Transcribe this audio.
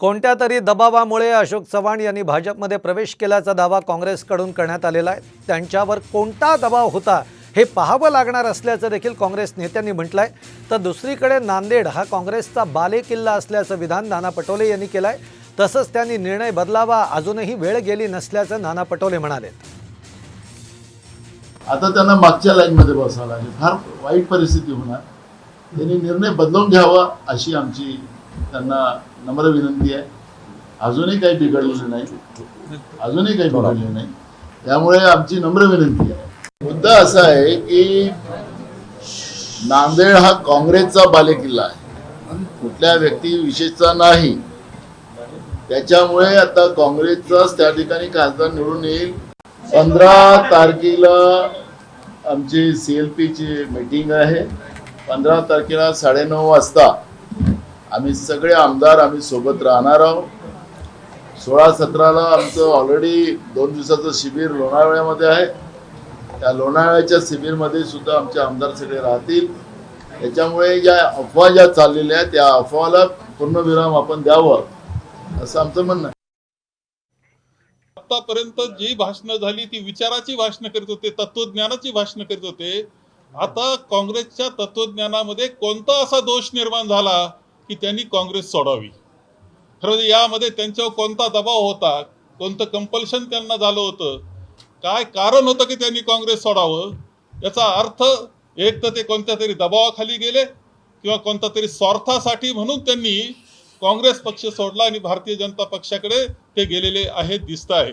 कोणत्या तरी दबावामुळे अशोक चव्हाण यांनी भाजपमध्ये प्रवेश केल्याचा दावा काँग्रेसकडून करण्यात आलेला आहे. त्यांच्यावर कोणता दबाव होता हे पाहावं लागणार असल्याचं देखील काँग्रेस नेत्यांनी म्हटलं आहे तर दुसरीकडे नांदेड हा काँग्रेसचा बालेकिल्ला असल्याचं विधान नाना पटोले यांनी केलं आहे तसंच त्यांनी निर्णय बदलावा अजूनही वेळ गेली नसल्याचं नाना पटोले म्हणाले. आता त्यांना मागच्या लाईनमध्ये बसावं लागेल. फार वाईट परिस्थिती होणार. त्यांनी निर्णय बदलून घ्यावा अशी आमची त्यांना नम्र विनंती आहे. अजूनही काही बिघडलेलं नाही. अजूनही काही बिघडले नाही. त्यामुळे आमची नम्र विनंती आहे. मुद्दा असा आहे की नांदेड हा काँग्रेसचा बालेकिल्ला आहे. कुठल्या व्यक्ती विशेषचा नाही. त्याच्यामुळे आता काँग्रेसचाच त्या ठिकाणी खासदार निवडून येईल. पंधरा तारखेला आमची सी एल पीची मीटिंग आहे. पंधरा तारखेला साडेनऊ वाजता आम्ही सगळे आमदार आम्ही सोबत राहणार आहोत. सोळा सतराला आमचं ऑलरेडी दोन दिवसाचं शिबिर लोणावळ्यामध्ये आहे. त्या लोणावळ्याच्या शिबिरमध्ये सुद्धा आमचे आमदार सगळे राहतील. त्याच्यामुळे ज्या अफवा ज्या चाललेल्या आहेत त्या अफवाला पूर्णविराम आपण द्यावं असं आमचं म्हणणं आहे. आतापर्यंत जी भाषणं झाली ती विचाराची भाषणं करीत होते तत्वज्ञानाची भाषणं करीत होते. आता काँग्रेसच्या तत्वज्ञानामध्ये कोणता असा दोष निर्माण झाला की त्यांनी काँग्रेस सोडावी. खरं म्हणजे यामध्ये त्यांच्यावर कोणता दबाव होता कोणतं कंपल्शन त्यांना झालं होतं काय कारण होतं की त्यांनी काँग्रेस सोडावं याचा अर्थ एक तर ते कोणत्या तरी दबावाखाली गेले किंवा कोणत्या तरी स्वार्थासाठी म्हणून त्यांनी काँग्रेस पक्ष सोडला आणि भारतीय जनता पक्षाकडे ते गेलेले आहेत दिसत आहे